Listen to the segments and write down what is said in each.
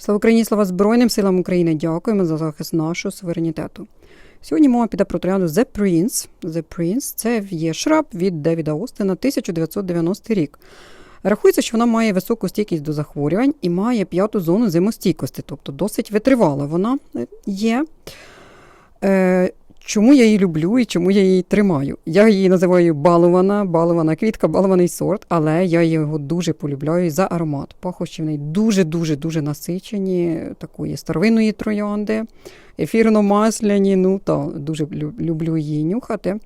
Слава Україні, слава Збройним силам України. Дякуємо за захист нашого суверенітету. Сьогодні мова піде про троянду The Prince. The Prince – це є шраб від Девіда Остена 1990 рік. Рахується, що вона має високу стійкість до захворювань і має п'яту зону зимостійкості, тобто досить витривала вона е, є. Чому я її люблю і чому я її тримаю? Я її називаю балована, балована квітка, балований сорт, але я його дуже полюбляю за аромат. Пахощі в неї дуже-дуже дуже насичені, такої старовинної троянди, ефірно-масляні. Ну та дуже люблю її нюхати.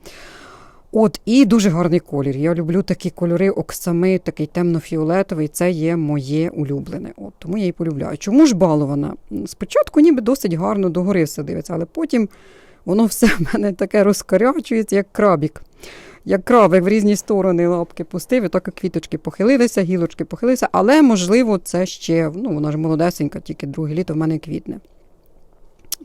От, і дуже гарний колір. Я люблю такі кольори оксами, такий темно-фіолетовий. Це є моє улюблене. От, тому я її полюбляю. Чому ж балована? Спочатку ніби досить гарно догори все дивиться, але потім воно все в мене таке розкарячується, як крабік. Як крабик в різні сторони лапки пустив, і так і квіточки похилилися, гілочки похилилися, але, можливо, це ще, ну, вона ж молодесенька, тільки друге літо в мене квітне.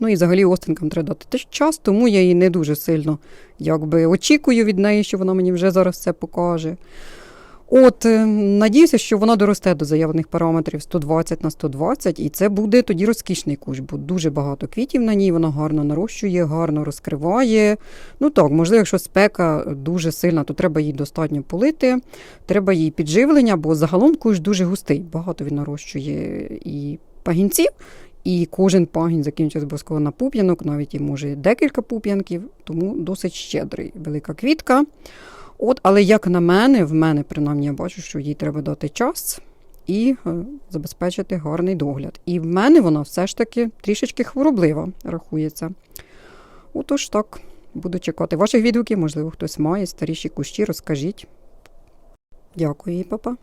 Ну і взагалі Остинкам треба дати теж час, тому я її не дуже сильно якби, очікую від неї, що вона мені вже зараз це покаже. От, е, надіюся, що вона доросте до заявлених параметрів 120 на 120, і це буде тоді розкішний кущ, бо дуже багато квітів на ній, вона гарно нарощує, гарно розкриває. Ну так, можливо, якщо спека дуже сильна, то треба їй достатньо полити, треба їй підживлення, бо загалом кущ дуже густий. Багато він нарощує і пагінців, і кожен пагін закінчується обов'язково на пуп'янок, навіть і може декілька пуп'янків, тому досить щедрий. Велика квітка. От, але як на мене, в мене принаймні я бачу, що їй треба дати час і е, забезпечити гарний догляд. І в мене вона все ж таки трішечки хвороблива рахується. Отож так, буду чекати ваших відгуків, можливо, хтось має старіші кущі, розкажіть. Дякую, папа.